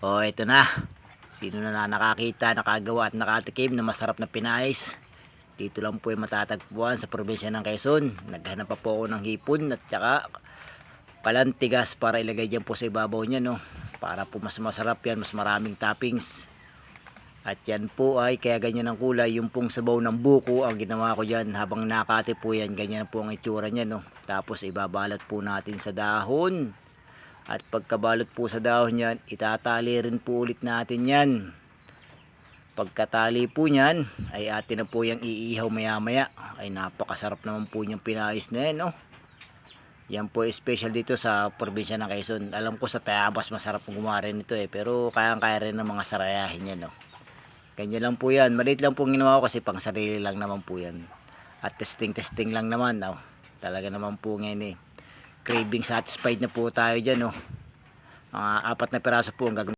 O, ito na. Sino na, na nakakita, nakagawa at nakatikim na masarap na pinais. Dito lang po ay matatagpuan sa probinsya ng Quezon. Naghanap pa po ako ng hipon at saka palantigas para ilagay dyan po sa ibabaw niya, no? Para po mas masarap yan, mas maraming toppings. At yan po ay kaya ganyan ang kulay. Yung pong sabaw ng buko ang ginawa ko dyan. Habang nakati po yan, ganyan po ang itsura niya. No? Tapos ibabalot po natin sa dahon. At pagkabalot po sa dahon yan, itatali rin po ulit natin yan. Pagkatali po niyan, ay atin na po yung iihaw maya maya. Ay napakasarap naman po yung pinais na yan. No? Yan po special dito sa probinsya ng Quezon. Alam ko sa Tayabas masarap gumawa rin ito eh. Pero kayang-kaya rin ng mga sarayahin yan. No? Ganyan lang po yan. Maliit lang po ginawa ko kasi pang sarili lang naman po yan. At testing-testing lang naman. Oh. Talaga naman po ngayon eh. Craving satisfied na po tayo dyan. Oh. Mga apat na piraso po ang gagawin.